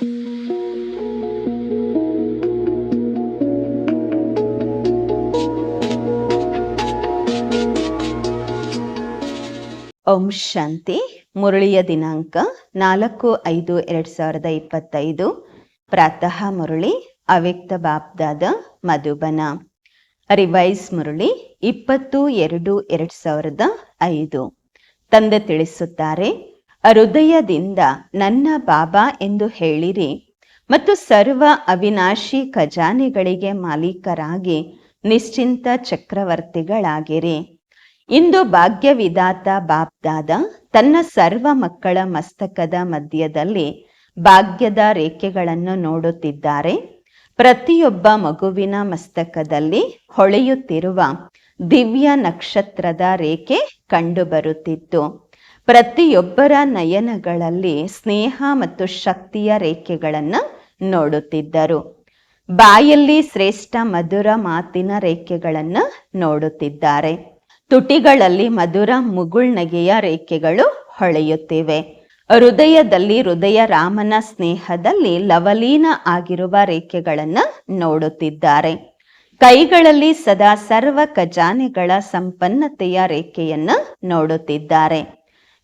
ಓಂ ಶಾಂತಿ, ಮುರಳಿಯ ದಿನಾಂಕ ನಾಲ್ಕು ಐದು ಎರಡ್ ಸಾವಿರದ ಇಪ್ಪತ್ತೈದು. ಪ್ರಾತಃ ಮುರಳಿ, ಅವ್ಯಕ್ತ ಬಾಪ್ದಾದ ಮಧುಬನ. ರಿವೈಸ್ ಮುರಳಿ, ಇಪ್ಪತ್ತು ಎರಡು ಎರಡ್ ಸಾವಿರದ ಐದು. ತಂದೆ ತಿಳಿಸುತ್ತಾರೆ ಹೃದಯದಿಂದ ನನ್ನ ಬಾಬಾ ಎಂದು ಹೇಳಿರಿ ಮತ್ತು ಸರ್ವ ಅವಿನಾಶಿ ಖಜಾನೆಗಳಿಗೆ ಮಾಲೀಕರಾಗಿ ನಿಶ್ಚಿಂತ ಚಕ್ರವರ್ತಿಗಳಾಗಿರಿ. ಇಂದು ಭಾಗ್ಯವಿದಾತ ಬಾಬ್ದಾದ ತನ್ನ ಸರ್ವ ಮಕ್ಕಳ ಮಸ್ತಕದ ಮಧ್ಯದಲ್ಲಿ ಭಾಗ್ಯದ ರೇಖೆಗಳನ್ನು ನೋಡುತ್ತಿದ್ದಾರೆ. ಪ್ರತಿಯೊಬ್ಬ ಮಗುವಿನ ಮಸ್ತಕದಲ್ಲಿ ಹೊಳೆಯುತ್ತಿರುವ ದಿವ್ಯ ನಕ್ಷತ್ರದ ರೇಖೆ ಕಂಡುಬರುತ್ತಿತ್ತು. ಪ್ರತಿಯೊಬ್ಬರ ನಯನಗಳಲ್ಲಿ ಸ್ನೇಹ ಮತ್ತು ಶಕ್ತಿಯ ರೇಖೆಗಳನ್ನು ನೋಡುತ್ತಿದ್ದರು. ಬಾಯಲ್ಲಿ ಶ್ರೇಷ್ಠ ಮಧುರ ಮಾತಿನ ರೇಖೆಗಳನ್ನು ನೋಡುತ್ತಿದ್ದಾರೆ. ತುಟಿಗಳಲ್ಲಿ ಮಧುರ ಮುಗುಳ್ನಗೆಯ ರೇಖೆಗಳು ಹೊಳೆಯುತ್ತಿವೆ. ಹೃದಯದಲ್ಲಿ ಹೃದಯ ರಾಮನ ಸ್ನೇಹದಲ್ಲಿ ಲವಲೀನ ಆಗಿರುವ ರೇಖೆಗಳನ್ನು ನೋಡುತ್ತಿದ್ದಾರೆ. ಕೈಗಳಲ್ಲಿ ಸದಾ ಸರ್ವ ಖಜಾನೆಗಳ ಸಂಪನ್ನತೆಯ ರೇಖೆಯನ್ನು ನೋಡುತ್ತಿದ್ದಾರೆ.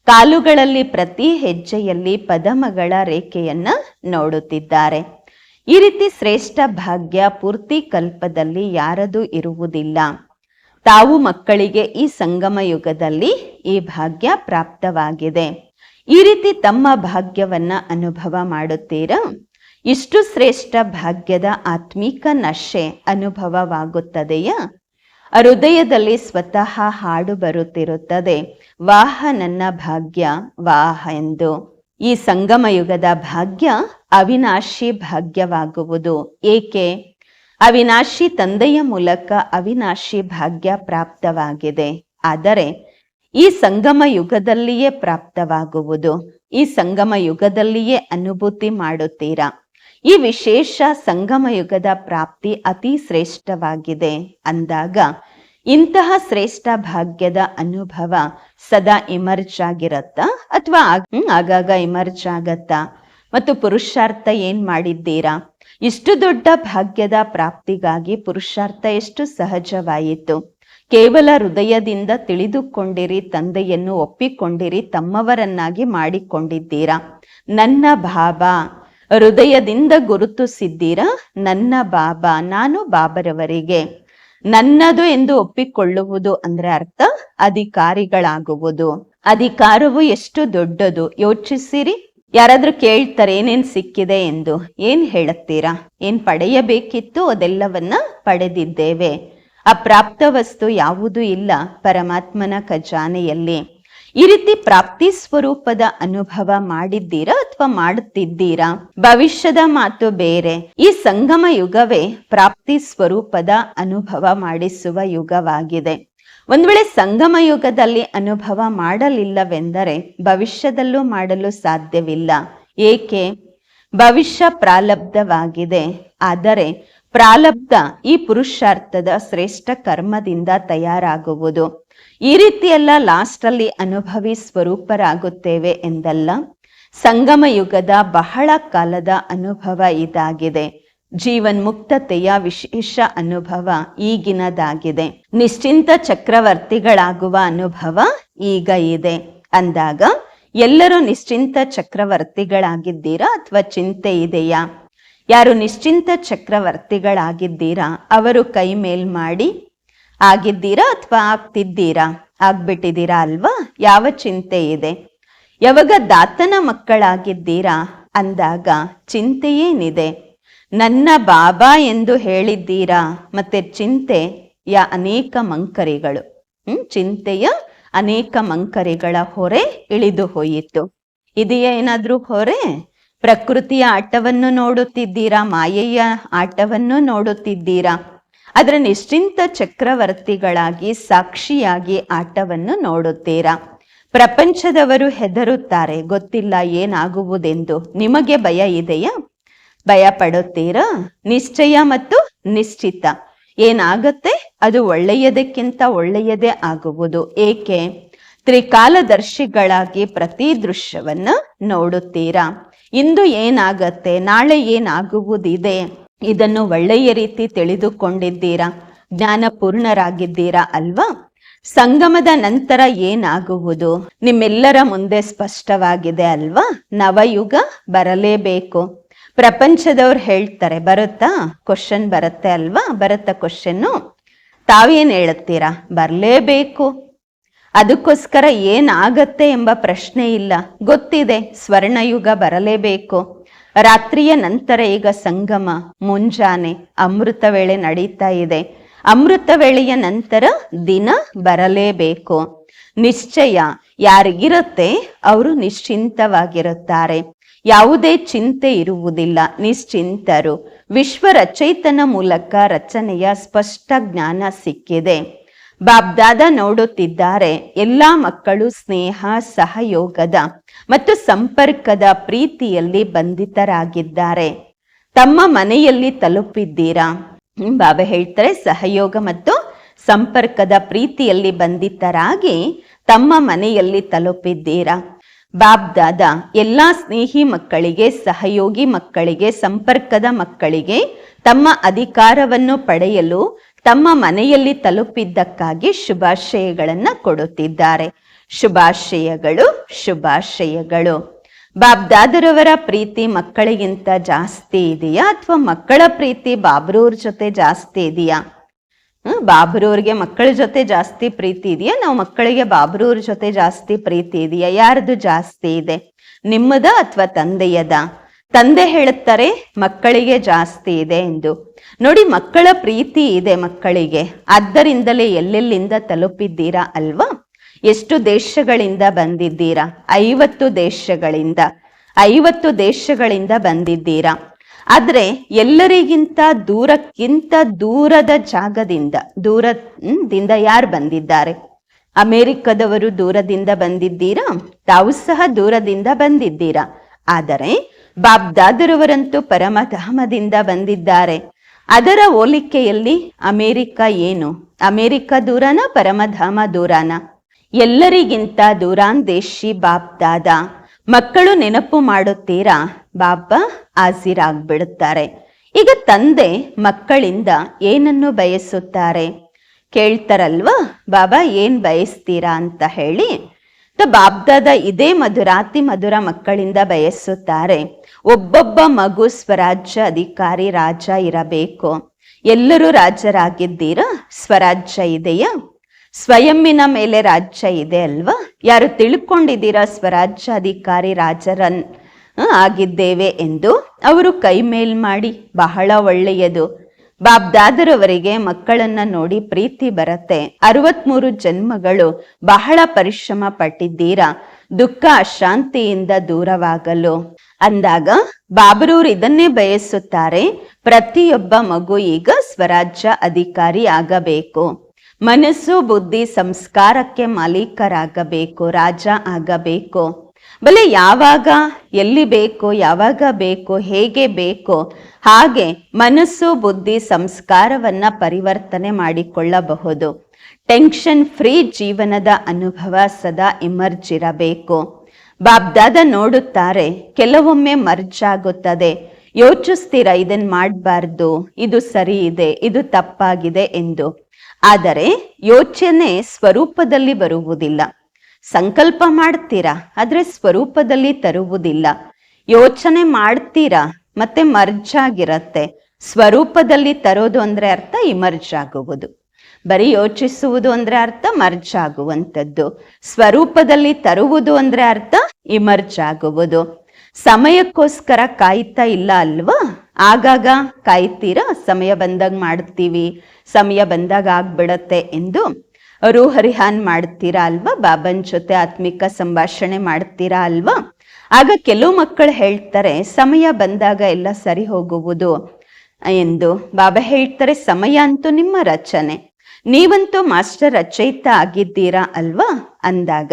ಕಾಲುಗಳಲ್ಲಿ ಪ್ರತಿ ಹೆಜ್ಜೆಯಲ್ಲಿ ಪದಮಗಳ ರೇಖೆಯನ್ನ ನೋಡುತ್ತಿದ್ದಾರೆ. ಈ ರೀತಿ ಶ್ರೇಷ್ಠ ಭಾಗ್ಯ ಪೂರ್ತಿ ಕಲ್ಪದಲ್ಲಿ ಯಾರದು ಇರುವುದಿಲ್ಲ. ತಾವು ಮಕ್ಕಳಿಗೆ ಈ ಸಂಗಮ ಯುಗದಲ್ಲಿ ಈ ಭಾಗ್ಯ ಪ್ರಾಪ್ತವಾಗಿದೆ. ಈ ರೀತಿ ತಮ್ಮ ಭಾಗ್ಯವನ್ನ ಅನುಭವ ಮಾಡುತ್ತೀರಾ? ಇಷ್ಟು ಶ್ರೇಷ್ಠ ಭಾಗ್ಯದ ಆತ್ಮೀಕ ನಶೆ ಅನುಭವವಾಗುತ್ತದೆಯಾ? ಹೃದಯದಲ್ಲಿ ಸ್ವತಃ ಹಾಡು ಬರುತ್ತಿರುತ್ತದೆ. ವಾಹ ನನ್ನ ಭಾಗ್ಯ, ವಾಹ ಎಂದು. ಈ ಸಂಗಮ ಯುಗದ ಭಾಗ್ಯ ಅವಿನಾಶಿ ಭಾಗ್ಯವಾಗುವುದು. ಏಕೆ? ಅವಿನಾಶಿ ತಂದೆಯ ಮೂಲಕ ಅವಿನಾಶಿ ಭಾಗ್ಯ ಪ್ರಾಪ್ತವಾಗಿದೆ. ಆದರೆ ಈ ಸಂಗಮ ಯುಗದಲ್ಲಿಯೇ ಪ್ರಾಪ್ತವಾಗುವುದು. ಈ ಸಂಗಮ ಯುಗದಲ್ಲಿಯೇ ಅನುಭೂತಿ ಮಾಡುತ್ತೀರಾ? ಈ ವಿಶೇಷ ಸಂಗಮ ಯುಗದ ಪ್ರಾಪ್ತಿ ಅತಿ ಶ್ರೇಷ್ಠವಾಗಿದೆ. ಅಂದಾಗ, ಇಂತಹ ಶ್ರೇಷ್ಠ ಭಾಗ್ಯದ ಅನುಭವ ಸದಾ ಇಮರ್ಜ್ ಆಗಿರತ್ತಾ ಅಥವಾ ಆಗಾಗ ಇಮರ್ಜ್ ಆಗತ್ತಾ? ಮತ್ತು ಪುರುಷಾರ್ಥ ಏನ್ ಮಾಡಿದ್ದೀರಾ? ಇಷ್ಟು ದೊಡ್ಡ ಭಾಗ್ಯದ ಪ್ರಾಪ್ತಿಗಾಗಿ ಪುರುಷಾರ್ಥ ಎಷ್ಟು ಸಹಜವಾಯಿತು? ಕೇವಲ ಹೃದಯದಿಂದ ತಿಳಿದುಕೊಂಡಿರಿ, ತಂದೆಯನ್ನು ಒಪ್ಪಿಕೊಂಡಿರಿ, ತಮ್ಮವರನ್ನಾಗಿ ಮಾಡಿಕೊಂಡಿದ್ದೀರಾ? ನನ್ನ ಬಾಬಾ ಹೃದಯದಿಂದ ಗುರುತಿಸಿದ್ದೀರಾ ನನ್ನ ಬಾಬಾ, ನಾನು ಬಾಬರವರಿಗೆ. ನನ್ನದು ಎಂದು ಒಪ್ಪಿಕೊಳ್ಳುವುದು ಅಂದ್ರೆ ಅರ್ಥ? ಅಧಿಕಾರಿಗಳಾಗುವುದು. ಅಧಿಕಾರವು ಎಷ್ಟು ದೊಡ್ಡದು? ಯೋಚಿಸಿರಿ. ಯಾರಾದ್ರೂ ಕೇಳ್ತಾರೆ, ಏನೇನ್ ಸಿಕ್ಕಿದೆ ಎಂದು. ಏನ್ ಹೇಳುತ್ತೀರಾ? ಏನ್ ಪಡೆಯಬೇಕಿತ್ತು? ಅದೆಲ್ಲವನ್ನ ಪಡೆದಿದ್ದೇವೆ. ಅಪ್ರಾಪ್ತ ವಸ್ತು ಯಾವುದೂ ಇಲ್ಲ ಪರಮಾತ್ಮನ ಖಜಾನೆಯಲ್ಲಿ. ಈ ರೀತಿ ಪ್ರಾಪ್ತಿ ಸ್ವರೂಪದ ಅನುಭವ ಮಾಡಿದ್ದೀರಾ ಅಥವಾ ಮಾಡುತ್ತಿದ್ದೀರಾ? ಭವಿಷ್ಯದ ಮಾತು ಬೇರೆ. ಈ ಸಂಗಮ ಯುಗವೇ ಪ್ರಾಪ್ತಿ ಸ್ವರೂಪದ ಅನುಭವ ಮಾಡಿಸುವ ಯುಗವಾಗಿದೆ. ಒಂದ್ ವೇಳೆ ಸಂಗಮ ಯುಗದಲ್ಲಿ ಅನುಭವ ಮಾಡಲಿಲ್ಲವೆಂದರೆ ಭವಿಷ್ಯದಲ್ಲೂ ಮಾಡಲು ಸಾಧ್ಯವಿಲ್ಲ. ಏಕೆ? ಭವಿಷ್ಯ ಪ್ರಾಲಬ್ಧವಾಗಿದೆ. ಆದರೆ ಪ್ರಾಲಬ್ಧ ಈ ಪುರುಷಾರ್ಥದ ಶ್ರೇಷ್ಠ ಕರ್ಮದಿಂದ ತಯಾರಾಗುವುದು. ಈ ರೀತಿಯೆಲ್ಲ ಲಾಸ್ಟ್ ಅಲ್ಲಿ ಅನುಭವಿ ಸ್ವರೂಪರಾಗುತ್ತೇವೆ ಎಂದಲ್ಲ, ಸಂಗಮ ಯುಗದ ಬಹಳ ಕಾಲದ ಅನುಭವ ಇದಾಗಿದೆ. ಜೀವನ್ ಮುಕ್ತತೆಯ ವಿಶೇಷ ಅನುಭವ ಈಗಿನದಾಗಿದೆ. ನಿಶ್ಚಿಂತ ಚಕ್ರವರ್ತಿಗಳಾಗುವ ಅನುಭವ ಈಗ ಇದೆ. ಅಂದಾಗ, ಎಲ್ಲರೂ ನಿಶ್ಚಿಂತ ಚಕ್ರವರ್ತಿಗಳಾಗಿದ್ದೀರಾ ಅಥವಾ ಚಿಂತೆ ಇದೆಯಾ? ಯಾರು ನಿಶ್ಚಿಂತ ಚಕ್ರವರ್ತಿಗಳಾಗಿದ್ದೀರಾ, ಅವರು ಕೈ ಮೇಲ್ ಮಾಡಿ ಆಗಿದ್ದೀರಾ ಅಥವಾ ಆಗ್ತಿದ್ದೀರಾ? ಆಗ್ಬಿಟ್ಟಿದ್ದೀರಾ ಅಲ್ವಾ? ಯಾವ ಚಿಂತೆ ಇದೆ? ಯಾವಾಗ ದಾತನ ಮಕ್ಕಳಾಗಿದ್ದೀರಾ? ಅಂದಾಗ ಚಿಂತೆ ಏನಿದೆ ನನ್ನ ಬಾಬಾ ಎಂದು ಹೇಳಿದ್ದೀರಾ? ಮತ್ತೆ ಚಿಂತೆ ಯ ಅನೇಕ ಮಂಕರಿಗಳು. ಹ್ಮ್, ಚಿಂತೆಯ ಅನೇಕ ಮಂಕರಿಗಳ ಹೊರೆ ಇಳಿದು ಹೋಯಿತು. ಇದೆಯಾ ಏನಾದ್ರೂ ಹೊರೆ? ಪ್ರಕೃತಿಯ ಆಟವನ್ನು ನೋಡುತ್ತಿದ್ದೀರಾ? ಮಾಯೆಯ ಆಟವನ್ನು ನೋಡುತ್ತಿದ್ದೀರಾ? ಅದರ ನಿಶ್ಚಿಂತ ಚಕ್ರವರ್ತಿಗಳಾಗಿ ಸಾಕ್ಷಿಯಾಗಿ ಆಟವನ್ನು ನೋಡುತ್ತೀರಾ? ಪ್ರಪಂಚದವರು ಹೆದರುತ್ತಾರೆ, ಗೊತ್ತಿಲ್ಲ ಏನಾಗುವುದೆಂದು. ನಿಮಗೆ ಭಯ ಇದೆಯಾ? ಭಯ ಪಡುತ್ತೀರಾ ನಿಶ್ಚಯ ಮತ್ತು ನಿಶ್ಚಿತ. ಏನಾಗತ್ತೆ? ಅದು ಒಳ್ಳೆಯದಕ್ಕಿಂತ ಒಳ್ಳೆಯದೇ ಆಗುವುದು. ಏಕೆ? ತ್ರಿಕಾಲದರ್ಶಿಗಳಾಗಿ ಪ್ರತಿ ದೃಶ್ಯವನ್ನ ನೋಡುತ್ತೀರಾ? ಇಂದು ಏನಾಗತ್ತೆ? ನಾಳೆ ಏನಾಗುವುದಿದೆ? ಇದನ್ನು ಒಳ್ಳೆಯ ರೀತಿ ತಿಳಿದುಕೊಂಡಿದ್ದೀರಾ? ಜ್ಞಾನಪೂರ್ಣರಾಗಿದ್ದೀರಾ ಅಲ್ವಾ? ಸಂಗಮದ ನಂತರ ಏನಾಗುವುದು? ನಿಮ್ಮೆಲ್ಲರ ಮುಂದೆ ಸ್ಪಷ್ಟವಾಗಿದೆ ಅಲ್ವಾ? ನವಯುಗ ಬರಲೇಬೇಕು. ಪ್ರಪಂಚದವ್ರು ಹೇಳ್ತಾರೆ, ಬರುತ್ತಾ? ಕ್ವಶನ್ ಬರುತ್ತೆ ಅಲ್ವಾ? ಬರುತ್ತಾ ಕ್ವಶನ್ನು ತಾವೇನು ಹೇಳುತ್ತೀರಾ? ಬರಲೇಬೇಕು. ಅದಕ್ಕೋಸ್ಕರ ಏನಾಗತ್ತೆ ಎಂಬ ಪ್ರಶ್ನೆ ಇಲ್ಲ. ಗೊತ್ತಿದೆ, ಸ್ವರ್ಣಯುಗ ಬರಲೇಬೇಕು. ರಾತ್ರಿಯ ನಂತರ ಈಗ ಸಂಗಮ, ಮುಂಜಾನೆ ಅಮೃತ ವೇಳೆ ನಡೀತಾ ಇದೆ. ಅಮೃತ ವೇಳೆಯ ನಂತರ ದಿನ ಬರಲೇಬೇಕು. ನಿಶ್ಚಯ, ಯಾರಿಗಿರುತ್ತೆ ಅವರು ನಿಶ್ಚಿಂತವಾಗಿರುತ್ತಾರೆ. ಯಾವುದೇ ಚಿಂತೆ ಇರುವುದಿಲ್ಲ, ನಿಶ್ಚಿಂತರು. ವಿಶ್ವ ರಚೈತನ ಮೂಲಕ ರಚನೆಯ ಸ್ಪಷ್ಟ ಜ್ಞಾನ ಸಿಕ್ಕಿದೆ. ಬಾಬ್ದಾದ ನೋಡುತ್ತಿದ್ದಾರೆ. ಎಲ್ಲಾ ಮಕ್ಕಳು ಸ್ನೇಹ, ಸಹಯೋಗದ ಮತ್ತು ಸಂಪರ್ಕದ ಪ್ರೀತಿಯಲ್ಲಿ ಬಂಧಿತರಾಗಿದ್ದಾರೆ. ತಮ್ಮ ಮನೆಯಲ್ಲಿ ತಲುಪಿದ್ದೀರಾ? ಬಾಬ ಬಾಬಾ ಹೇಳ್ತಾರೆ, ಸಹಯೋಗ ಮತ್ತು ಸಂಪರ್ಕದ ಪ್ರೀತಿಯಲ್ಲಿ ಬಂಧಿತರಾಗಿ ತಮ್ಮ ಮನೆಯಲ್ಲಿ ತಲುಪಿದ್ದೀರಾ? ಬಾಬ್ದಾದ ಎಲ್ಲಾ ಸ್ನೇಹಿ ಮಕ್ಕಳಿಗೆ, ಸಹಯೋಗಿ ಮಕ್ಕಳಿಗೆ, ಸಂಪರ್ಕದ ಮಕ್ಕಳಿಗೆ ತಮ್ಮ ಅಧಿಕಾರವನ್ನು ಪಡೆಯಲು ತಮ್ಮ ಮನೆಯಲ್ಲಿ ತಲುಪಿದ್ದಕ್ಕಾಗಿ ಶುಭಾಶಯಗಳನ್ನು ಕೊಡುತ್ತಿದ್ದಾರೆ. ಶುಭಾಶಯಗಳು ಶುಭಾಶಯಗಳು. ಬಾಬ್ದಾದರವರ ಪ್ರೀತಿ ಮಕ್ಕಳಿಗಿಂತ ಜಾಸ್ತಿ ಇದೆಯಾ? ಅಥವಾ ಮಕ್ಕಳ ಪ್ರೀತಿ ಬಾಬ್ರೂರ್ ಜೊತೆ ಜಾಸ್ತಿ ಇದೆಯಾ? ಬಾಬ್ರೂರ್ಗೆ ಮಕ್ಕಳ ಜೊತೆ ಜಾಸ್ತಿ ಪ್ರೀತಿ ಇದೆಯಾ? ನಾವು ಮಕ್ಕಳಿಗೆ ಬಾಬ್ರೂರ್ ಜೊತೆ ಜಾಸ್ತಿ ಪ್ರೀತಿ ಇದೆಯಾ? ಯಾರ್ದು ಜಾಸ್ತಿ ಇದೆ? ನಿಮ್ಮದ ಅಥವಾ ತಂದೆಯದ? ತಂದೆ ಹೇಳುತ್ತಾರೆ, ಮಕ್ಕಳಿಗೆ ಜಾಸ್ತಿ ಇದೆ ಎಂದು. ನೋಡಿ, ಮಕ್ಕಳ ಪ್ರೀತಿ ಇದೆ ಮಕ್ಕಳಿಗೆ. ಆದ್ದರಿಂದಲೇ ಎಲ್ಲೆಲ್ಲಿಂದ ತಲುಪಿದ್ದೀರಾ ಅಲ್ವಾ? ಎಷ್ಟು ದೇಶಗಳಿಂದ ಬಂದಿದ್ದೀರಾ? ಐವತ್ತು ದೇಶಗಳಿಂದ. ಐವತ್ತು ದೇಶಗಳಿಂದ ಬಂದಿದ್ದೀರಾ? ಆದ್ರೆ ಎಲ್ಲರಿಗಿಂತ ದೂರಕ್ಕಿಂತ ದೂರದ ಜಾಗದಿಂದ, ದೂರದಿಂದ ಯಾರು ಬಂದಿದ್ದಾರೆ? ಅಮೆರಿಕದವರು ದೂರದಿಂದ ಬಂದಿದ್ದೀರಾ? ತಾವು ಸಹ ದೂರದಿಂದ ಬಂದಿದ್ದೀರಾ? ಆದರೆ ಬಾಬ್ದಾದರವರಂತೂ ಪರಮಧಾಮದಿಂದ ಬಂದಿದ್ದಾರೆ. ಅದರ ಹೋಲಿಕೆಯಲ್ಲಿ ಅಮೆರಿಕ ಏನು? ಅಮೆರಿಕ ದೂರನ ಪರಮಧಾಮ ದೂರನ? ಎಲ್ಲರಿಗಿಂತ ದೂರಾನ್ ದೂರಾಂದೇಶಿ ಬಾಬ್ದಾದ. ಮಕ್ಕಳು ನೆನಪು ಮಾಡುತ್ತೀರಾ? ಬಾಬಾ ಹಾಸಿರಾಗ್ಬಿಡುತ್ತಾರೆ. ಈಗ ತಂದೆ ಮಕ್ಕಳಿಂದ ಏನನ್ನು ಬಯಸುತ್ತಾರೆ? ಕೇಳ್ತಾರಲ್ವಾ? ಬಾಬಾ, ಏನ್ ಬಯಸ್ತೀರಾ ಅಂತ ಹೇಳಿ. ಬಾಬ್ದಾದ ಇದೇ ಮಧುರಾತಿ ಮಧುರ ಮಕ್ಕಳಿಂದ ಬಯಸುತ್ತಾರೆ. ಒಬ್ಬೊಬ್ಬ ಮಗು ಸ್ವರಾಜ್ಯ ಅಧಿಕಾರಿ ರಾಜ ಇರಬೇಕು. ಎಲ್ಲರೂ ರಾಜರಾಗಿದ್ದೀರಾ? ಸ್ವರಾಜ್ಯ ಇದೆಯಾ? ಸ್ವಯಂನ ಮೇಲೆ ರಾಜ್ಯ ಇದೆ ಅಲ್ವಾ? ಯಾರು ತಿಳ್ಕೊಂಡಿದ್ದೀರಾ ಸ್ವರಾಜ್ಯ ಅಧಿಕಾರಿ ರಾಜರನ್ ಆಗಿದ್ದೇವೆ ಎಂದು? ಅವರು ಕೈ ಮೇಲ್ ಮಾಡಿ, ಬಹಳ ಒಳ್ಳೆಯದು. ಬಾಬ್ದಾದರವರಿಗೆ ಮಕ್ಕಳನ್ನ ನೋಡಿ ಪ್ರೀತಿ ಬರತ್ತೆ. ಅರವತ್ಮೂರು ಜನ್ಮಗಳು ಬಹಳ ಪರಿಶ್ರಮ ಪಟ್ಟಿದ್ದೀರಾ? ದುಃಖ, ಅಶಾಂತಿಯಿಂದ ದೂರವಾಗಲು. ಅಂದಾಗ ಬಾಬರೂರ್ ಇದನ್ನೇ ಬಯಸುತ್ತಾರೆ, ಪ್ರತಿಯೊಬ್ಬ ಮಗು ಈಗ ಸ್ವರಾಜ್ಯ ಅಧಿಕಾರಿ ಆಗಬೇಕು. ಮನಸ್ಸು, ಬುದ್ಧಿ, ಸಂಸ್ಕಾರಕ್ಕೆ ಮಾಲೀಕರಾಗಬೇಕು, ರಾಜ ಆಗಬೇಕು. ಬಲೆ ಯಾವಾಗ ಎಲ್ಲಿ ಬೇಕು, ಯಾವಾಗ ಬೇಕು, ಹೇಗೆ ಬೇಕು ಹಾಗೆ ಮನಸ್ಸು, ಬುದ್ಧಿ, ಸಂಸ್ಕಾರವನ್ನ ಪರಿವರ್ತನೆ ಮಾಡಿಕೊಳ್ಳಬಹುದು. ಟೆನ್ಷನ್ ಫ್ರೀ ಜೀವನದ ಅನುಭವ ಸದಾ ಇಮರ್ಜ್ ಇರಬೇಕು. ಬಾಬ್ದಾದ ನೋಡುತ್ತಾರೆ, ಕೆಲವೊಮ್ಮೆ ಮರ್ಜ್ ಆಗುತ್ತದೆ ಯೋಚಿಸ್ತೀರಾ, ಇದನ್ ಮಾಡಬಾರ್ದು, ಇದು ಸರಿ ಇದೆ ಇದು ತಪ್ಪಾಗಿದೆ ಎಂದು. ಆದರೆ ಯೋಚನೆ ಸ್ವರೂಪದಲ್ಲಿ ಬರುವುದಿಲ್ಲ. ಸಂಕಲ್ಪ ಮಾಡ್ತೀರಾ, ಆದ್ರೆ ಸ್ವರೂಪದಲ್ಲಿ ತರುವುದಿಲ್ಲ. ಯೋಚನೆ ಮಾಡ್ತೀರಾ ಮತ್ತೆ ಮರ್ಜ್ ಆಗಿರತ್ತೆ. ಸ್ವರೂಪದಲ್ಲಿ ತರೋದು ಅಂದ್ರೆ ಅರ್ಥ ಇಮರ್ಜ್ ಆಗುವುದು. ಬರೀ ಯೋಚಿಸುವುದು ಅಂದ್ರೆ ಅರ್ಥ, ಮರ್ಜ್ ಆಗುವಂಥದ್ದು. ಸ್ವರೂಪದಲ್ಲಿ ತರುವುದು ಅಂದ್ರೆ ಅರ್ಥ ಇಮರ್ಜ್ ಆಗುವುದು. ಸಮಯಕ್ಕೋಸ್ಕರ ಕಾಯ್ತಾ ಇಲ್ಲ ಅಲ್ವಾ? ಆಗಾಗ ಕಾಯ್ತೀರಾ? ಸಮಯ ಬಂದಾಗ ಮಾಡ್ತೀವಿ, ಸಮಯ ಬಂದಾಗ ಆಗ್ಬಿಡತ್ತೆ ಎಂದು ರೂಹರಿಹಾನ್ ಮಾಡ್ತೀರಾ ಅಲ್ವಾ? ಬಾಬನ್ ಜೊತೆ ಆತ್ಮಿಕ ಸಂಭಾಷಣೆ ಮಾಡ್ತೀರಾ ಅಲ್ವಾ? ಆಗ ಕೆಲವು ಮಕ್ಕಳು ಹೇಳ್ತಾರೆ, ಸಮಯ ಬಂದಾಗ ಎಲ್ಲ ಸರಿ ಹೋಗುವುದು ಎಂದು. ಬಾಬಾ ಹೇಳ್ತಾರೆ, ಸಮಯ ಅಂತೂ ನಿಮ್ಮ ರಚನೆ. ನೀವಂತೂ ಮಾಸ್ಟರ್ ರಚಯಿತ ಆಗಿದ್ದೀರಾ ಅಲ್ವಾ? ಅಂದಾಗ,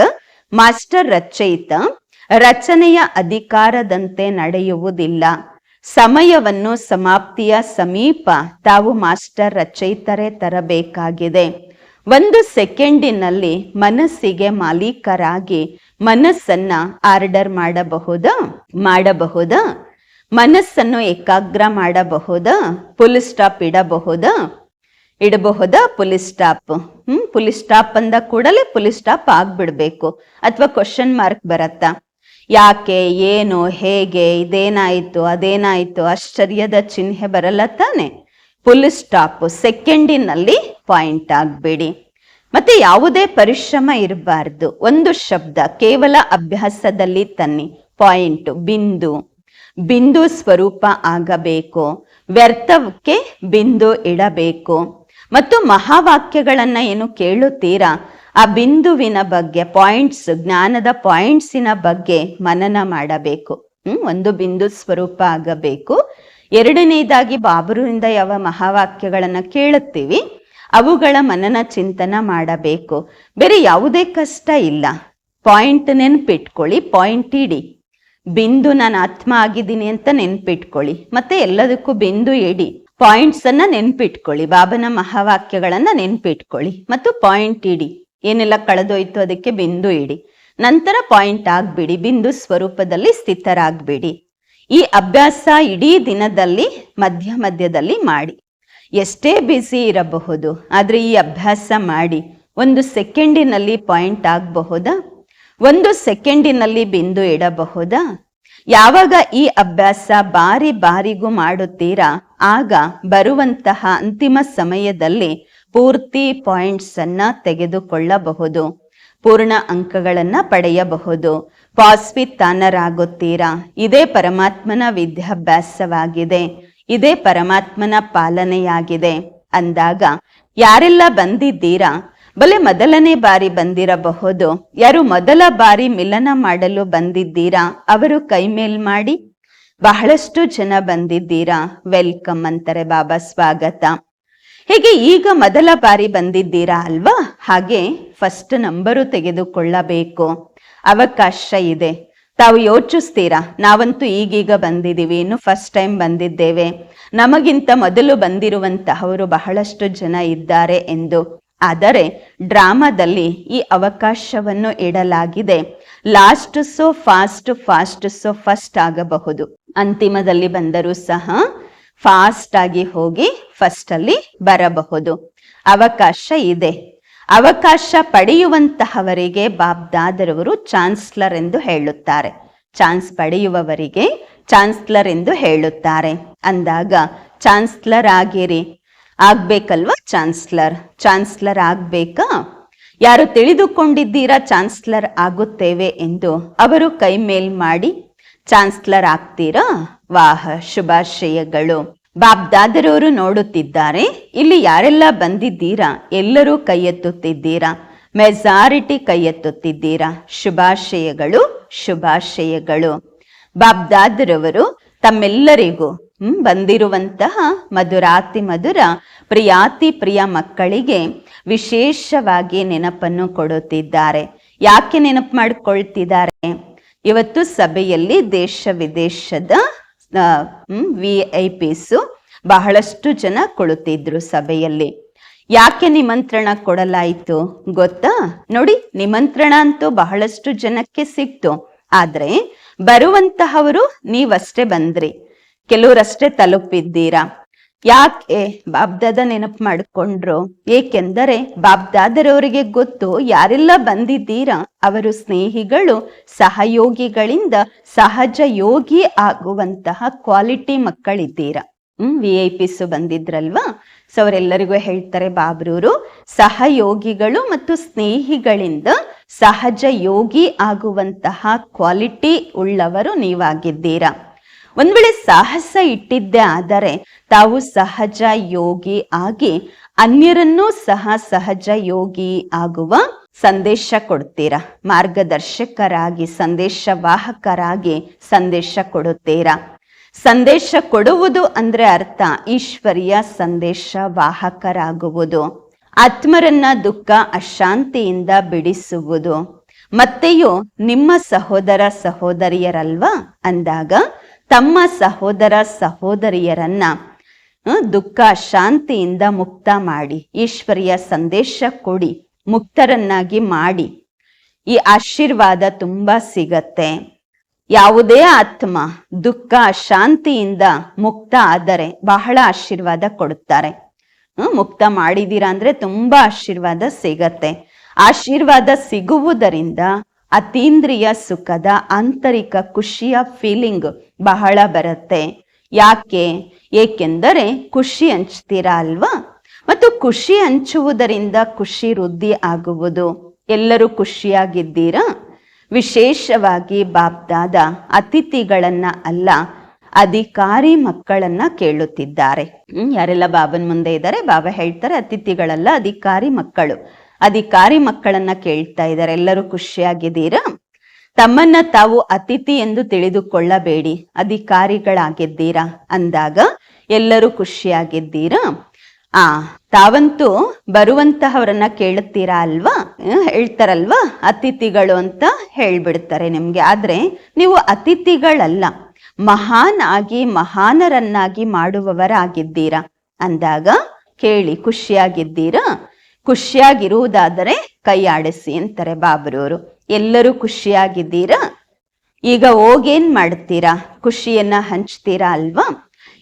ಮಾಸ್ಟರ್ ರಚಯಿತ, ರಚನೆಯ ಅಧಿಕಾರದಂತೆ ನಡೆಯುವುದಿಲ್ಲ. ಸಮಯವನ್ನು ಸಮಾಪ್ತಿಯ ಸಮೀಪ ತಾವು ಮಾಸ್ಟರ್ ರಚಯಿತರೇ ತರಬೇಕಾಗಿದೆ. ಒಂದು ಸೆಕೆಂಡಿನಲ್ಲಿ ಮನಸ್ಸಿಗೆ ಮಾಲೀಕರಾಗಿ ಮನಸ್ಸನ್ನ ಆರ್ಡರ್ ಮಾಡಬಹುದ? ಮಾಡಬಹುದ? ಮನಸ್ಸನ್ನು ಏಕಾಗ್ರ ಮಾಡಬಹುದ? ಪುಲ್ ಸ್ಟಾಪ್ ಇಡಬಹುದ? ಇಡಬಹುದ ಪುಲಿ ಸ್ಟಾಪ್? ಹ್ಮ್, ಪುಲಿ ಸ್ಟಾಪ್ ಅಂದ ಕೂಡಲೇ ಪುಲಿ ಸ್ಟಾಪ್ ಆಗ್ಬಿಡ್ಬೇಕು. ಅಥವಾ ಕ್ವಶನ್ ಮಾರ್ಕ್ ಬರತ್ತಾ? ಯಾಕೆ, ಏನು, ಹೇಗೆ, ಇದೇನಾಯ್ತು, ಅದೇನಾಯ್ತು, ಆಶ್ಚರ್ಯದ ಚಿಹ್ನೆ ಬರಲ್ಲ ತಾನೆ? ಫುಲ್ ಸ್ಟಾಪ್ ಸೆಕೆಂಡಿನಲ್ಲಿ ಪಾಯಿಂಟ್ ಆಗಬೇಡಿ. ಮತ್ತೆ ಯಾವುದೇ ಪರಿಶ್ರಮ ಇರಬಾರ್ದು. ಒಂದು ಶಬ್ದ, ಕೇವಲ ಅಭ್ಯಾಸದಲ್ಲಿ ತನ್ನಿ. ಪಾಯಿಂಟ್ ಬಿಂದು. ಬಿಂದು ಸ್ವರೂಪ ಆಗಬೇಕು. ವ್ಯರ್ಥಕ್ಕೆ ಬಿಂದು ಇಡಬೇಕು. ಮತ್ತು ಮಹಾವಾಕ್ಯಗಳನ್ನ ಏನು ಕೇಳುತ್ತೀರಾ? ಆ ಬಿಂದುವಿನ ಬಗ್ಗೆ ಪಾಯಿಂಟ್ಸ್ ಜ್ಞಾನದ ಪಾಯಿಂಟ್ಸಿನ ಬಗ್ಗೆ ಮನನ ಮಾಡಬೇಕು. ಹ್ಮ್, ಒಂದು ಬಿಂದು ಸ್ವರೂಪ ಆಗಬೇಕು. ಎರಡನೇದಾಗಿ ಬಾಬರುವಿಂದ ಯಾವ ಮಹಾವಾಕ್ಯಗಳನ್ನು ಕೇಳುತ್ತೀವಿ, ಅವುಗಳ ಮನನ ಚಿಂತನ ಮಾಡಬೇಕು. ಬೇರೆ ಯಾವುದೇ ಕಷ್ಟ ಇಲ್ಲ. ಪಾಯಿಂಟ್ ನೆನ್ಪಿಟ್ಕೊಳ್ಳಿ, ಪಾಯಿಂಟ್ ಇಡಿ. ಬಿಂದು ನಾನು ಆತ್ಮ ಆಗಿದ್ದೀನಿ ಅಂತ ನೆನ್ಪಿಟ್ಕೊಳ್ಳಿ. ಮತ್ತೆ ಎಲ್ಲದಕ್ಕೂ ಬಿಂದು ಇಡಿ. ಪಾಯಿಂಟ್ಸ್ ಅನ್ನ ನೆನ್ಪಿಟ್ಕೊಳ್ಳಿ, ಬಾಬನ ಮಹಾವಾಕ್ಯಗಳನ್ನ ನೆನ್ಪಿಟ್ಕೊಳ್ಳಿ. ಮತ್ತು ಪಾಯಿಂಟ್ ಇಡಿ. ಏನೆಲ್ಲ ಕಳೆದೋಯ್ತು ಅದಕ್ಕೆ ಬಿಂದು ಇಡಿ. ನಂತರ ಪಾಯಿಂಟ್ ಆಗ್ಬಿಡಿ, ಬಿಂದು ಸ್ವರೂಪದಲ್ಲಿ ಸ್ಥಿತರಾಗ್ಬಿಡಿ. ಈ ಅಭ್ಯಾಸ ಇಡೀ ದಿನದಲ್ಲಿ, ಮಧ್ಯ ಮಧ್ಯದಲ್ಲಿ ಮಾಡಿ. ಎಷ್ಟೇ ಬ್ಯುಸಿ ಇರಬಹುದು, ಆದರೆ ಈ ಅಭ್ಯಾಸ ಮಾಡಿ. ಒಂದು ಸೆಕೆಂಡಿನಲ್ಲಿ ಪಾಯಿಂಟ್ ಆಗಬಹುದಾ? ಒಂದು ಸೆಕೆಂಡಿನಲ್ಲಿ ಬಿಂದು ಇಡಬಹುದಾ? ಯಾವಾಗ ಈ ಅಭ್ಯಾಸ ಬಾರಿ ಬಾರಿಗೂ ಮಾಡುತ್ತೀರಾ? ಆಗ ಬರುವಂತಹ ಅಂತಿಮ ಸಮಯದಲ್ಲಿ ಪೂರ್ತಿ ಪಾಯಿಂಟ್ಸ್ ಅನ್ನ ತೆಗೆದುಕೊಳ್ಳಬಹುದು. ಪೂರ್ಣ ಅಂಕಗಳನ್ನು ಪಡೆಯಬಹುದು. ಪಾಸ್ವಿತಾನರಾಗುತ್ತೀರಾ? ಇದೇ ಪರಮಾತ್ಮನ ವಿದ್ಯಾಭ್ಯಾಸವಾಗಿದೆ. ಇದೇ ಪರಮಾತ್ಮನ ಪಾಲನೆಯಾಗಿದೆ. ಅಂದಾಗ, ಯಾರೆಲ್ಲ ಬಂದಿದ್ದೀರಾ? ಬಲೆ ಮೊದಲನೇ ಬಾರಿ ಬಂದಿರಬಹುದು. ಯಾರು ಮೊದಲ ಬಾರಿ ಮಿಲನ ಮಾಡಲು ಬಂದಿದ್ದೀರಾ? ಅವರು ಕೈಮೇಲ್ ಮಾಡಿ. ಬಹಳಷ್ಟು ಜನ ಬಂದಿದ್ದೀರಾ? ವೆಲ್ಕಮ್ ಅಂತಾರೆ ಬಾಬಾ, ಸ್ವಾಗತ. ಹೀಗೆ ಈಗ ಮೊದಲ ಬಾರಿ ಬಂದಿದ್ದೀರಾ ಅಲ್ವಾ? ಹಾಗೆ ಫಸ್ಟ್ ನಂಬರು ತೆಗೆದುಕೊಳ್ಳಬೇಕು. ಅವಕಾಶ ಇದೆ. ತಾವು ಯೋಚಿಸ್ತೀರಾ? ನಾವಂತೂ ಈಗೀಗ ಬಂದಿದ್ದೀವಿ. ಇನ್ನು ಫಸ್ಟ್ ಟೈಮ್ ಬಂದಿದ್ದೇವೆ. ನಮಗಿಂತ ಮೊದಲು ಬಂದಿರುವಂತಹವರು ಬಹಳಷ್ಟು ಜನ ಇದ್ದಾರೆ ಎಂದು. ಆದರೆ ಡ್ರಾಮಾದಲ್ಲಿ ಈ ಅವಕಾಶವನ್ನು ಇಡಲಾಗಿದೆ. Last so fast fast so first ಆಗಬಹುದು. ಅಂತಿಮದಲ್ಲಿ ಬಂದರೂ ಸಹ ಫಾಸ್ಟ್ ಆಗಿ ಹೋಗಿ ಫಸ್ಟ್ ಅಲ್ಲಿ ಬರಬಹುದು. ಅವಕಾಶ ಇದೆ. ಅವಕಾಶ ಪಡೆಯುವಂತಹವರಿಗೆ ಬಾಬ್ದಾದರವರು ಚಾನ್ಸ್ಲರ್ ಎಂದು ಹೇಳುತ್ತಾರೆ. ಚಾನ್ಸ್ ಪಡೆಯುವವರಿಗೆ ಚಾನ್ಸ್ಲರ್ ಎಂದು ಹೇಳುತ್ತಾರೆ. ಅಂದಾಗ ಚಾನ್ಸ್ಲರ್ ಆಗಿರಿ. ಆಗ್ಬೇಕಲ್ವಾ ಚಾನ್ಸ್ಲರ್? ಚಾನ್ಸ್ಲರ್ ಆಗ್ಬೇಕಾ? ಯಾರು ತಿಳಿದುಕೊಂಡಿದ್ದೀರಾ ಚಾನ್ಸ್ಲರ್ ಆಗುತ್ತೇವೆ ಎಂದು ಅವರು ಕೈ ಮೇಲ್ ಮಾಡಿ, ಚಾನ್ಸ್ಲರ್ ಆಗ್ತೀರಾ? ವಾಹ, ಶುಭಾಶಯಗಳು. ಬಾಬ್ದಾದರವರು ನೋಡುತ್ತಿದ್ದಾರೆ. ಇಲ್ಲಿ ಯಾರೆಲ್ಲ ಬಂದಿದ್ದೀರಾ? ಎಲ್ಲರೂ ಕೈ ಎತ್ತುತ್ತಿದ್ದೀರಾ ಮೆಜಾರಿಟಿ ಕೈ ಎತ್ತುತ್ತಿದ್ದೀರಾ ಶುಭಾಶಯಗಳು ಶುಭಾಶಯಗಳು. ಬಾಬ್ದಾದರವರು ತಮ್ಮೆಲ್ಲರಿಗೂ ಬಂದಿರುವಂತಹ ಮಧುರಾತಿ ಮಧುರ, ಪ್ರಿಯಾತಿ ಪ್ರಿಯ ಮಕ್ಕಳಿಗೆ ವಿಶೇಷವಾಗಿ ನೆನಪನ್ನು ಕೊಡುತ್ತಿದ್ದಾರೆ. ಯಾಕೆ ನೆನಪು ಮಾಡಿಕೊಳ್ತಿದ್ದಾರೆ? ಇವತ್ತು ಸಭೆಯಲ್ಲಿ ದೇಶ ವಿದೇಶದ ವಿ ಐ ಪಿಸು ಬಹಳಷ್ಟು ಜನ ಕೊಳುತ್ತಿದ್ರು ಸಭೆಯಲ್ಲಿ. ಯಾಕೆ ನಿಮಂತ್ರಣ ಕೊಡಲಾಯಿತು ಗೊತ್ತಾ? ನೋಡಿ, ನಿಮಂತ್ರಣ ಅಂತೂ ಬಹಳಷ್ಟು ಜನಕ್ಕೆ ಸಿಕ್ತು. ಆದ್ರೆ, ಬರುವಂತಹವರು ನೀವಷ್ಟೇ ಬಂದ್ರಿ. ಕೆಲವರಷ್ಟೇ ತಲುಪಿದ್ದೀರಾ? ಯಾಕೆ ಬಾಬ್ದಾದ ನೆನಪು ಮಾಡಿಕೊಂಡ್ರು? ಏಕೆಂದರೆ ಬಾಬ್ದಾದರವರಿಗೆ ಗೊತ್ತು, ಯಾರೆಲ್ಲ ಬಂದಿದ್ದೀರಾ, ಅವರು ಸ್ನೇಹಿಗಳು, ಸಹಯೋಗಿಗಳಿಂದ ಸಹಜ ಯೋಗಿ ಆಗುವಂತಹ ಕ್ವಾಲಿಟಿ ಮಕ್ಕಳಿದ್ದೀರಾ? ಹ್ಮ್, ವಿ ಐ ಪಿಸ್ ಬಂದಿದ್ರಲ್ವಾ? ಸೊ ಅವರೆಲ್ಲರಿಗೂ ಹೇಳ್ತಾರೆ ಬಾಬ್ರೂರು, ಸಹಯೋಗಿಗಳು ಮತ್ತು ಸ್ನೇಹಿಗಳಿಂದ ಸಹಜ ಯೋಗಿ ಆಗುವಂತಹ ಕ್ವಾಲಿಟಿ ಉಳ್ಳವರು ನೀವಾಗಿದ್ದೀರಾ. ಒಂದ್ ವೇಳೆ ಸಾಹಸ ಇಟ್ಟಿದ್ದೇ ಆದರೆ ತಾವು ಸಹಜ ಯೋಗಿ ಆಗಿ ಅನ್ಯರನ್ನೂ ಸಹ ಸಹಜ ಯೋಗಿ ಆಗುವ ಸಂದೇಶ ಕೊಡ್ತೀರಾ? ಮಾರ್ಗದರ್ಶಕರಾಗಿ ಸಂದೇಶ ವಾಹಕರಾಗಿ ಸಂದೇಶ ಕೊಡುತ್ತೀರಾ? ಸಂದೇಶ ಕೊಡುವುದು ಅಂದ್ರೆ ಅರ್ಥ, ಈಶ್ವರಿಯ ಸಂದೇಶ ವಾಹಕರಾಗುವುದು ಆತ್ಮರನ್ನ ದುಃಖ, ಅಶಾಂತಿಯಿಂದ ಬಿಡಿಸುವುದು. ಮತ್ತೆಯೂ ನಿಮ್ಮ ಸಹೋದರ ಸಹೋದರಿಯರಲ್ವಾ? ಅಂದಾಗ ತಮ್ಮ ಸಹೋದರ ಸಹೋದರಿಯರನ್ನ ದುಃಖ ಶಾಂತಿಯಿಂದ ಮುಕ್ತ ಮಾಡಿ, ಈಶ್ವರಿಯ ಸಂದೇಶ ಕೊಡಿ, ಮುಕ್ತರನ್ನಾಗಿ ಮಾಡಿ. ಈ ಆಶೀರ್ವಾದ ತುಂಬಾ ಸಿಗತ್ತೆ. ಯಾವುದೇ ಆತ್ಮ ದುಃಖ ಶಾಂತಿಯಿಂದ ಮುಕ್ತ ಆದರೆ ಬಹಳ ಆಶೀರ್ವಾದ ಕೊಡುತ್ತಾರೆ. ಮುಕ್ತ ಮಾಡಿದೀರಾ ಅಂದ್ರೆ ತುಂಬಾ ಆಶೀರ್ವಾದ ಸಿಗತ್ತೆ. ಆಶೀರ್ವಾದ ಸಿಗುವುದರಿಂದ ಅತೀಂದ್ರಿಯ ಸುಖದ ಆಂತರಿಕ ಖುಷಿಯ ಫೀಲಿಂಗ್ ಬಹಳ ಬರುತ್ತೆ. ಯಾಕೆ? ಏಕೆಂದರೆ ಖುಷಿ ಹಂಚ್ತೀರಾ ಅಲ್ವಾ? ಮತ್ತು ಖುಷಿ ಹಂಚುವುದರಿಂದ ಖುಷಿ ವೃದ್ಧಿ ಆಗುವುದು. ಎಲ್ಲರೂ ಖುಷಿಯಾಗಿದ್ದೀರಾ? ವಿಶೇಷವಾಗಿ ಬಾಬ್ದಾದ ಅತಿಥಿಗಳನ್ನ ಅಲ್ಲ ಅಧಿಕಾರಿ ಮಕ್ಕಳನ್ನ ಕೇಳುತ್ತಿದ್ದಾರೆ. ಹ್ಮ್, ಯಾರೆಲ್ಲ ಬಾಬನ್ ಮುಂದೆ ಇದ್ದಾರೆ ಬಾಬಾ ಹೇಳ್ತಾರೆ ಅತಿಥಿಗಳಲ್ಲ ಅಧಿಕಾರಿ ಮಕ್ಕಳು. ಅಧಿಕಾರಿ ಮಕ್ಕಳನ್ನ ಕೇಳ್ತಾ ಇದ್ದಾರೆ. ಎಲ್ಲರೂ ಖುಷಿಯಾಗಿದ್ದೀರಾ? ತಮ್ಮನ್ನ ತಾವು ಅತಿಥಿ ಎಂದು ತಿಳಿದುಕೊಳ್ಳಬೇಡಿ. ಅಧಿಕಾರಿಗಳಾಗಿದ್ದೀರಾ ಅಂದಾಗ ಎಲ್ಲರೂ ಖುಷಿಯಾಗಿದ್ದೀರಾ? ಆ, ತಾವಂತೂ ಬರುವಂತಹವರನ್ನ ಕೇಳುತ್ತೀರಾ ಅಲ್ವಾ? ಹೇಳ್ತಾರಲ್ವಾ? ಅತಿಥಿಗಳು ಅಂತ ಹೇಳ್ಬಿಡ್ತಾರೆ ನಿಮ್ಗೆ. ಆದ್ರೆ ನೀವು ಅತಿಥಿಗಳಲ್ಲ. ಮಹಾನ್ ಆಗಿ ಮಹಾನರನ್ನಾಗಿ ಮಾಡುವವರಾಗಿದ್ದೀರಾ ಅಂದಾಗ ಕೇಳಿ, ಖುಷಿಯಾಗಿದ್ದೀರಾ? ಖುಷಿಯಾಗಿರುವುದಾದರೆ ಕೈ ಆಡಿಸಿ ಅಂತಾರೆ ಬಾಬರವರು ಎಲ್ಲರೂ ಖುಷಿಯಾಗಿದ್ದೀರಾ? ಈಗ ಹೋಗೇನ್ ಮಾಡ್ತೀರಾ? ಖುಷಿಯನ್ನ ಹಂಚ್ತೀರಾ ಅಲ್ವಾ?